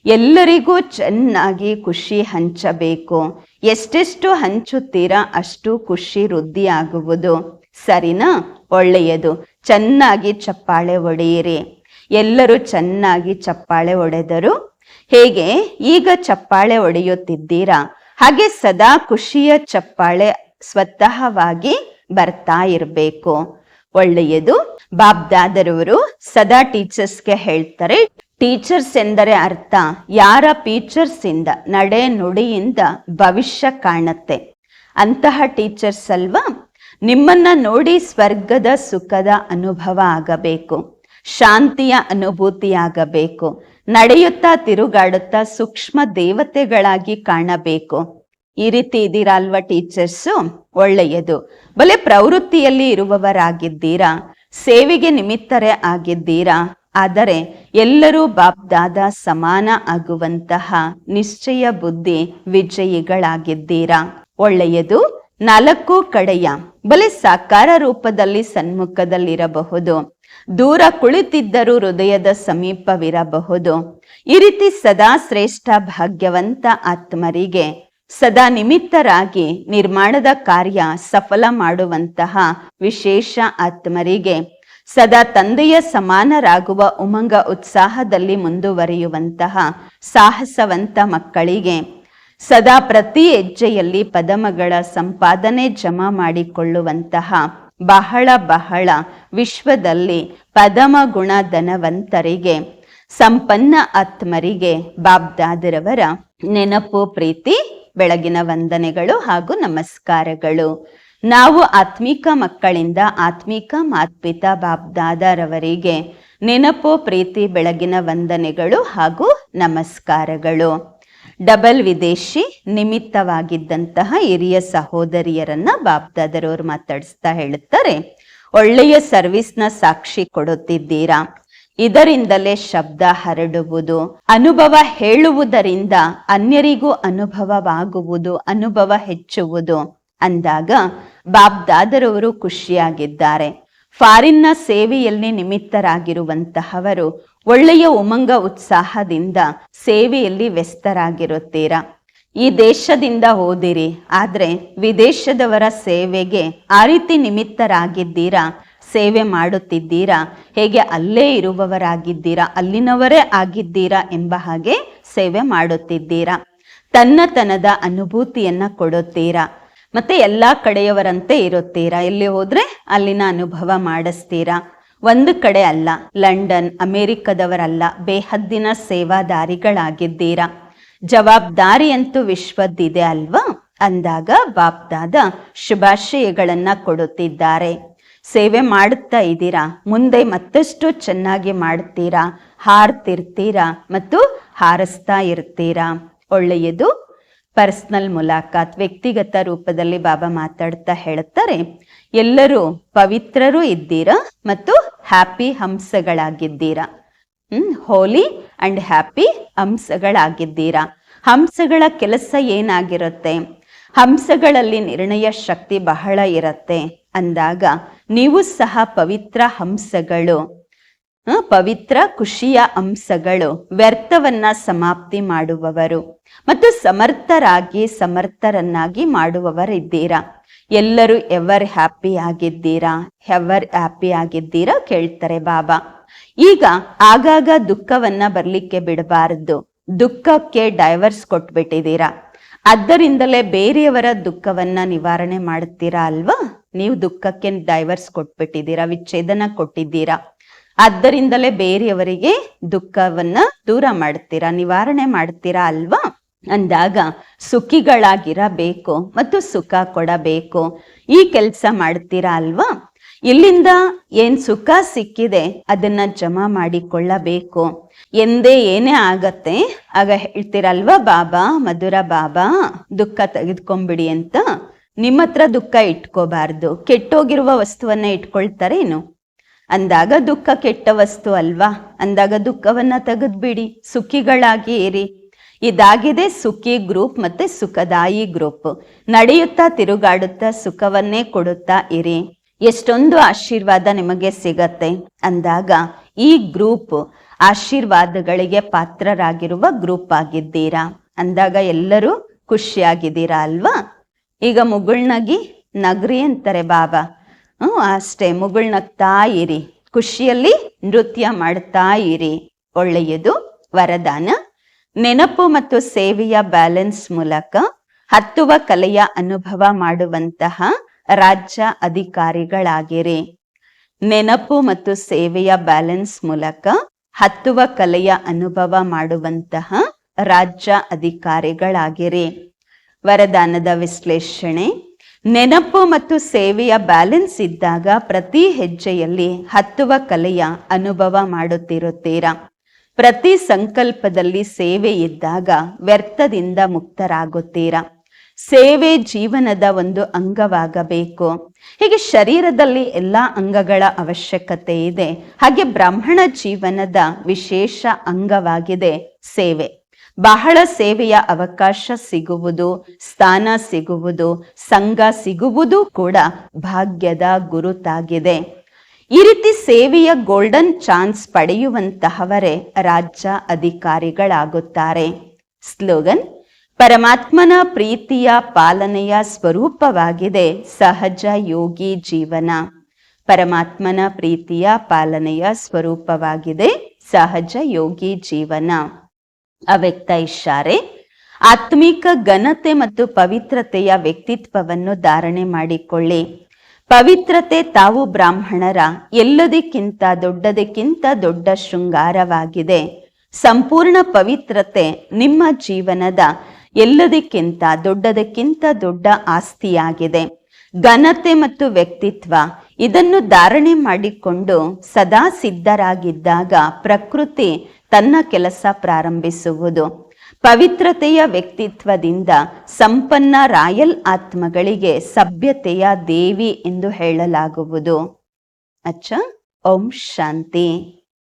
ಎಲ್ಲರಿಗೂ ಚೆನ್ನಾಗಿ ಖುಷಿ ಹಂಚಬೇಕು. ಎಷ್ಟೆಷ್ಟು ಹಂಚುತ್ತೀರಾ ಅಷ್ಟು ಖುಷಿ ವೃದ್ಧಿ ಆಗುವುದು ಸರಿನಾ? ಒಳ್ಳೆಯದು. ಚೆನ್ನಾಗಿ ಚಪ್ಪಾಳೆ ಹೊಡೆಯಿರಿ. ಎಲ್ಲರೂ ಚೆನ್ನಾಗಿ ಚಪ್ಪಾಳೆ ಒಡೆದರು ಹೇಗೆ? ಈಗ ಚಪ್ಪಾಳೆ ಹೊಡೆಯುತ್ತಿದ್ದೀರಾ? ಹಾಗೆ ಸದಾ ಖುಷಿಯ ಚಪ್ಪಾಳೆ ಸ್ವತಃವಾಗಿ ಬರ್ತಾ ಇರಬೇಕು. ಒಳ್ಳೆಯದು. ಬಾಬ್ ದಾದರವರು ಸದಾ ಟೀಚರ್ಸ್ಗೆ ಹೇಳ್ತಾರೆ, ಟೀಚರ್ಸ್ ಎಂದರೆ ಅರ್ಥ. ಯಾರ ಪೀಚರ್ಸ್ ಇಂದ ನಡೆ ನುಡಿಯಿಂದ ಭವಿಷ್ಯ ಕಾಣತ್ತೆ. ಅಂತಹ ಟೀಚರ್ಸ್ ಅಲ್ವಾ? ನಿಮ್ಮನ್ನ ನೋಡಿ ಸ್ವರ್ಗದ ಸುಖದ ಅನುಭವ ಆಗಬೇಕು. ಶಾಂತಿಯ ಅನುಭೂತಿಯಾಗಬೇಕು. ನಡೆಯುತ್ತಾ ತಿರುಗಾಡುತ್ತಾ ಸೂಕ್ಷ್ಮ ದೇವತೆಗಳಾಗಿ ಕಾಣಬೇಕು. ಈ ರೀತಿ ಇದ್ದೀರಾ ಅಲ್ವಾ ಟೀಚರ್ಸು? ಒಳ್ಳೆಯದು. ಬಲೆ ಪ್ರವೃತ್ತಿಯಲ್ಲಿ ಇರುವವರಾಗಿದ್ದೀರಾ? ಸೇವೆಗೆ ನಿಮಿತ್ತರೇ ಆಗಿದ್ದೀರಾ? ಆದರೆ ಎಲ್ಲರೂ ಬಾಬ್ದಾದ ಸಮಾನ ಆಗುವಂತಹ ನಿಶ್ಚಯ ಬುದ್ಧಿ ವಿಜಯಿಗಳಾಗಿದ್ದೀರಾ? ಒಳ್ಳೆಯದು. ನಾಲ್ಕು ಕಡೆಯ. ಬಲೆ ಸಾಕಾರ ರೂಪದಲ್ಲಿ ಸನ್ಮುಖದಲ್ಲಿರಬಹುದು. ದೂರ ಕುಳಿತಿದ್ದರೂ ಹೃದಯದ ಸಮೀಪವಿರಬಹುದು. ಈ ರೀತಿ ಸದಾ ಶ್ರೇಷ್ಠ ಭಾಗ್ಯವಂತ ಆತ್ಮರಿಗೆ ಸದಾ ನಿಮಿತ್ತರಾಗಿ ನಿರ್ಮಾಣದ ಕಾರ್ಯ ಸಫಲ ಮಾಡುವಂತಹ ವಿಶೇಷ ಆತ್ಮರಿಗೆ ಸದಾ ತಂದೆಯ ಸಮಾನರಾಗುವ ಉಮಂಗ ಉತ್ಸಾಹದಲ್ಲಿ ಮುಂದುವರಿಯುವಂತಹ ಸಾಹಸವಂತ ಮಕ್ಕಳಿಗೆ ಸದಾ ಪ್ರತಿ ಹೆಜ್ಜೆಯಲ್ಲಿ ಪದಮಗಳ ಸಂಪಾದನೆ ಜಮಾ ಮಾಡಿಕೊಳ್ಳುವಂತಹ ಬಹಳ ಬಹಳ ವಿಶ್ವದಲ್ಲಿ ಪದಮ ಗುಣ ಧನವಂತರಿಗೆ ಸಂಪನ್ನ ಆತ್ಮರಿಗೆ ಬಾಬ್ದಾದರವರ ನೆನಪು, ಪ್ರೀತಿ, ಬೆಳಗಿನ ವಂದನೆಗಳು ಹಾಗೂ ನಮಸ್ಕಾರಗಳು. ನಾವು ಆತ್ಮಿಕ ಮಕ್ಕಳಿಂದ ಆತ್ಮಿಕ ಮಾತ್ಪಿತ ಬಾಬ್ದಾದರವರಿಗೆ ನೆನಪು, ಪ್ರೀತಿ, ಬೆಳಗಿನ ವಂದನೆಗಳು ಹಾಗೂ ನಮಸ್ಕಾರಗಳು. ಡಬಲ್ ವಿದೇಶಿ ನಿಮಿತ್ತವಾಗಿದ್ದಂತಹ ಹಿರಿಯ ಸಹೋದರಿಯರನ್ನ ಬಾಬ್ದಾದರವರು ಮಾತಾಡಿಸ್ತಾ ಹೇಳುತ್ತಾರೆ. ಒಳ್ಳೆಯ ಸರ್ವಿಸ್ನ ಸಾಕ್ಷಿ ಕೊಡುತ್ತಿದ್ದೀರಾ? ಇದರಿಂದಲೇ ಶಬ್ದ ಹರಡುವುದು, ಅನುಭವ ಹೇಳುವುದರಿಂದ ಅನ್ಯರಿಗೂ ಅನುಭವವಾಗುವುದು, ಅನುಭವ ಹೆಚ್ಚುವುದು ಅಂದಾಗ ಬಾಬ್ ದಾದರವರು ಖುಷಿಯಾಗಿದ್ದಾರೆ. ಫಾರಿನ್ನ ಸೇವೆಯಲ್ಲಿ ನಿಮಿತ್ತರಾಗಿರುವಂತಹವರು ಒಳ್ಳೆಯ ಉಮಂಗ ಉತ್ಸಾಹದಿಂದ ಸೇವೆಯಲ್ಲಿ ವ್ಯಸ್ತರಾಗಿರುತ್ತೀರಾ? ಈ ದೇಶದಿಂದ ಹೋದಿರಿ, ಆದರೆ ವಿದೇಶದವರ ಸೇವೆಗೆ ಆ ರೀತಿ ನಿಮಿತ್ತರಾಗಿದ್ದೀರಾ? ಸೇವೆ ಮಾಡುತ್ತಿದ್ದೀರಾ? ಹೇಗೆ ಅಲ್ಲೇ ಇರುವವರಾಗಿದ್ದೀರಾ? ಅಲ್ಲಿನವರೇ ಆಗಿದ್ದೀರಾ ಎಂಬ ಹಾಗೆ ಸೇವೆ ಮಾಡುತ್ತಿದ್ದೀರಾ? ತನ್ನತನದ ಅನುಭೂತಿಯನ್ನ ಕೊಡುತ್ತೀರಾ? ಮತ್ತೆ ಎಲ್ಲ ಕಡೆಯವರಂತೆ ಇರುತ್ತೀರಾ? ಎಲ್ಲಿ ಹೋದ್ರೆ ಅಲ್ಲಿನ ಅನುಭವ ಮಾಡಿಸ್ತೀರಾ? ಒಂದು ಕಡೆ ಅಲ್ಲ, ಲಂಡನ್, ಅಮೆರಿಕದವರಲ್ಲ, ಬೇಹದ್ದಿನ ಸೇವಾದಾರಿಗಳಾಗಿದ್ದೀರಾ? ಜವಾಬ್ದಾರಿಯಂತೂ ವಿಶ್ವದ್ದಿದೆ ಅಲ್ವಾ? ಅಂದಾಗ ಬಾಪ್ದಾದ ಶುಭಾಶಯಗಳನ್ನ ಕೊಡುತ್ತಿದ್ದಾರೆ. ಸೇವೆ ಮಾಡುತ್ತಾ ಇದ್ದೀರಾ? ಮುಂದೆ ಮತ್ತಷ್ಟು ಚೆನ್ನಾಗಿ ಮಾಡ್ತೀರಾ ಹಾರ್ತಿರ್ತೀರಾ? ಮತ್ತು ಹಾರಿಸ್ತಾ ಇರ್ತೀರಾ? ಒಳ್ಳೆಯದು. ಪರ್ಸ್ನಲ್ ಮುಲಾಕಾತ್ ವ್ಯಕ್ತಿಗತ ರೂಪದಲ್ಲಿ ಬಾಬಾ ಮಾತಾಡ್ತಾ ಹೇಳುತ್ತಾರೆ, ಎಲ್ಲರೂ ಪವಿತ್ರರೂ ಇದ್ದೀರಾ ಮತ್ತು ಹ್ಯಾಪಿ ಹಂಸಗಳಾಗಿದ್ದೀರಾ? ಹ್ಮ್ ಹೋಲಿ ಅಂಡ್ ಹ್ಯಾಪಿ ಹಂಸಗಳಾಗಿದ್ದೀರಾ. ಹಂಸಗಳ ಕೆಲಸ ಏನಾಗಿರುತ್ತೆ? ಹಂಸಗಳಲ್ಲಿ ನಿರ್ಣಯ ಶಕ್ತಿ ಬಹಳ ಇರುತ್ತೆ. ಅಂದಾಗ ನೀವು ಸಹ ಪವಿತ್ರ ಹಂಸಗಳು ಪವಿತ್ರ ಖುಷಿಯ ಅಂಶಗಳು ವ್ಯರ್ಥವನ್ನ ಸಮಾಪ್ತಿ ಮಾಡುವವರು ಮತ್ತು ಸಮರ್ಥರಾಗಿ ಸಮರ್ಥರನ್ನಾಗಿ ಮಾಡುವವರಿದ್ದೀರಾ. ಎಲ್ಲರೂ ಎವರ್ ಹ್ಯಾಪಿ ಆಗಿದ್ದೀರಾ? ಎವರ್ ಹ್ಯಾಪಿ ಆಗಿದ್ದೀರಾ? ಕೇಳ್ತಾರೆ ಬಾಬಾ. ಈಗ ಆಗಾಗ ದುಃಖವನ್ನ ಬರ್ಲಿಕ್ಕೆ ಬಿಡಬಾರದು. ದುಃಖಕ್ಕೆ ಡೈವರ್ಸ್ ಕೊಟ್ಬಿಟ್ಟಿದ್ದೀರಾ? ಅದರಿಂದಲೇ ಬೇರೆಯವರ ದುಃಖವನ್ನ ನಿವಾರಣೆ ಮಾಡುತ್ತೀರಾ ಅಲ್ವಾ? ನೀವು ದುಃಖಕ್ಕೆ ಡೈವರ್ಸ್ ಕೊಟ್ಬಿಟ್ಟಿದ್ದೀರಾ, ವಿಚ್ಛೇದನ ಕೊಟ್ಟಿದ್ದೀರಾ? ಅದರಿಂದಲೇ ಬೇರೆಯವರಿಗೆ ದುಃಖವನ್ನ ದೂರ ಮಾಡ್ತೀರಾ ನಿವಾರಣೆ ಮಾಡ್ತೀರಾ ಅಲ್ವಾ? ಅಂದಾಗ ಸುಖಿಗಳಾಗಿರಬೇಕು ಮತ್ತು ಸುಖ ಕೊಡಬೇಕು. ಈ ಕೆಲಸ ಮಾಡ್ತೀರಾ ಅಲ್ವಾ? ಇಲ್ಲಿಂದ ಏನ್ ಸುಖ ಸಿಕ್ಕಿದೆ ಅದನ್ನ ಜಮಾ ಮಾಡಿಕೊಳ್ಳಬೇಕು. ಎಂದೇ ಏನೇ ಆಗತ್ತೆ, ಆಗ ಹೇಳ್ತೀರಲ್ವಾ, ಬಾಬಾ, ಮಧುರ ಬಾಬಾ, ದುಃಖ ತೆಗೆದುಕೊಂಬಿಡಿ ಅಂತ. ನಿಮ್ಮ ಹತ್ರ ದುಃಖ ಇಟ್ಕೋಬಾರ್ದು. ಕೆಟ್ಟೋಗಿರುವ ವಸ್ತುವನ್ನ ಇಟ್ಕೊಳ್ತಾರೇನು? ಅಂದಾಗ ದುಃಖ ಕೆಟ್ಟ ವಸ್ತು ಅಲ್ವಾ? ಅಂದಾಗ ದುಃಖವನ್ನ ತೆಗೆದ್ಬಿಡಿ. ಸುಖಿಗಳಾಗಿ ಇರಿ. ಇದಾಗಿದೆ ಸುಖಿ ಗ್ರೂಪ್ ಮತ್ತೆ ಸುಖದಾಯಿ ಗ್ರೂಪ್. ನಡೆಯುತ್ತಾ, ತಿರುಗಾಡುತ್ತಾ, ಸುಖವನ್ನೇ ಕೊಡುತ್ತಾ ಇರಿ. ಎಷ್ಟೊಂದು ಆಶೀರ್ವಾದ ನಿಮಗೆ ಸಿಗತ್ತೆ. ಅಂದಾಗ ಈ ಗ್ರೂಪ್ ಆಶೀರ್ವಾದಗಳಿಗೆ ಪಾತ್ರರಾಗಿರುವ ಗ್ರೂಪ್ ಆಗಿದ್ದೀರಾ. ಅಂದಾಗ ಎಲ್ಲರೂ ಖುಷಿಯಾಗಿದ್ದೀರಾ ಅಲ್ವಾ. ಈಗ ಮುಗುಳ್ನಗಿ ನಗ್ರಿ ಅಂತಾರೆ ಬಾಬಾ. ಹ್ಞೂ, ಅಷ್ಟೇ ಮುಗುಳ್ನಗ್ತಾ ಇರಿ ಖುಷಿಯಲ್ಲಿ ನೃತ್ಯ ಮಾಡ್ತಾ ಇರಿ. ಒಳ್ಳೆಯದು, ವರದಾನ. ನೆನಪು ಮತ್ತು ಸೇವೆಯ ಬ್ಯಾಲೆನ್ಸ್ ಮೂಲಕ ಹತ್ತುವ ಕಲೆಯ ಅನುಭವ ಮಾಡುವಂತಹ ರಾಜ್ಯ ಅಧಿಕಾರಿಗಳಾಗಿರಿ. ನೆನಪು ಮತ್ತು ಸೇವೆಯ ಬ್ಯಾಲೆನ್ಸ್ ಮೂಲಕ ಹತ್ತುವ ಕಲೆಯ ಅನುಭವ ಮಾಡುವಂತಹ ರಾಜ್ಯ ಅಧಿಕಾರಿಗಳಾಗಿರಿ. ವರದಾನದ ವಿಶ್ಲೇಷಣೆ, ನೆನಪು ಮತ್ತು ಸೇವೆಯ ಬ್ಯಾಲೆನ್ಸ್ ಇದ್ದಾಗ ಪ್ರತಿ ಹೆಜ್ಜೆಯಲ್ಲಿ ಹತ್ತುವ ಕಲೆಯ ಅನುಭವ ಮಾಡುತ್ತಿರುತ್ತೀರಾ. ಪ್ರತಿ ಸಂಕಲ್ಪದಲ್ಲಿ ಸೇವೆ ಇದ್ದಾಗ ವ್ಯರ್ಥದಿಂದ ಮುಕ್ತರಾಗುತ್ತೀರಾ. ಸೇವೆ ಜೀವನದ ಒಂದು ಅಂಗವಾಗಬೇಕು. ಹೀಗೆ ಶರೀರದಲ್ಲಿ ಎಲ್ಲ ಅಂಗಗಳ ಅವಶ್ಯಕತೆ ಇದೆ. ಹಾಗೆ ಬ್ರಾಹ್ಮಣ ಜೀವನದ ವಿಶೇಷ ಅಂಗವಾಗಿದೆ ಸೇವೆ. ಬಹಳ ಸೇವೆಯ ಅವಕಾಶ ಸಿಗುವುದು, ಸ್ಥಾನ ಸಿಗುವುದು, ಸಂಘ ಸಿಗುವುದು ಕೂಡ ಭಾಗ್ಯದ ಗುರುತಾಗಿದೆ. ಈ ರೀತಿ ಸೇವೆಯ ಗೋಲ್ಡನ್ ಚಾನ್ಸ್ ಪಡೆಯುವಂತಹವರೇ ರಾಜ್ಯ ಅಧಿಕಾರಿಗಳಾಗುತ್ತಾರೆ ಸ್ಲೋಗನ್ ಪರಮಾತ್ಮನ ಪ್ರೀತಿಯ ಪಾಲನೆಯ ಸ್ವರೂಪವಾಗಿದೆ ಸಹಜ ಯೋಗಿ ಜೀವನ. ಪರಮಾತ್ಮನ ಪ್ರೀತಿಯ ಪಾಲನೆಯ ಸ್ವರೂಪವಾಗಿದೆ ಸಹಜ ಯೋಗಿ ಜೀವನ. ಅವ್ಯಕ್ತ ಇಶಾರೆ ಆತ್ಮಿಕ ಘನತೆ ಮತ್ತು ಪವಿತ್ರತೆಯ ವ್ಯಕ್ತಿತ್ವವನ್ನು ಧಾರಣೆ ಮಾಡಿಕೊಳ್ಳಿ. ಪವಿತ್ರತೆ ತಾವು ಬ್ರಾಹ್ಮಣರ, ಎಲ್ಲದಕ್ಕಿಂತ ದೊಡ್ಡದಕ್ಕಿಂತ ದೊಡ್ಡ ಶೃಂಗಾರವಾಗಿದೆ. ಸಂಪೂರ್ಣ ಪವಿತ್ರತೆ ನಿಮ್ಮ ಜೀವನದ ಎಲ್ಲದಕ್ಕಿಂತ ದೊಡ್ಡದಕ್ಕಿಂತ ದೊಡ್ಡ ಆಸ್ತಿಯಾಗಿದೆ. ಘನತೆ ಮತ್ತು ವ್ಯಕ್ತಿತ್ವ ಇದನ್ನು ಧಾರಣೆ ಮಾಡಿಕೊಂಡು ಸದಾ ಸಿದ್ಧರಾಗಿದ್ದಾಗ ಪ್ರಕೃತಿ ತನ್ನ ಕೆಲಸ ಪ್ರಾರಂಭಿಸುವುದು. ಪವಿತ್ರತೆಯ ವ್ಯಕ್ತಿತ್ವದಿಂದ ಸಂಪನ್ನ ರಾಯಲ್ ಆತ್ಮಗಳಿಗೆ ಸಭ್ಯತೆಯ ದೇವಿ ಎಂದು ಹೇಳಲಾಗುವುದು. ಅಚ್ಚ, ಓಂ ಶಾಂತಿ.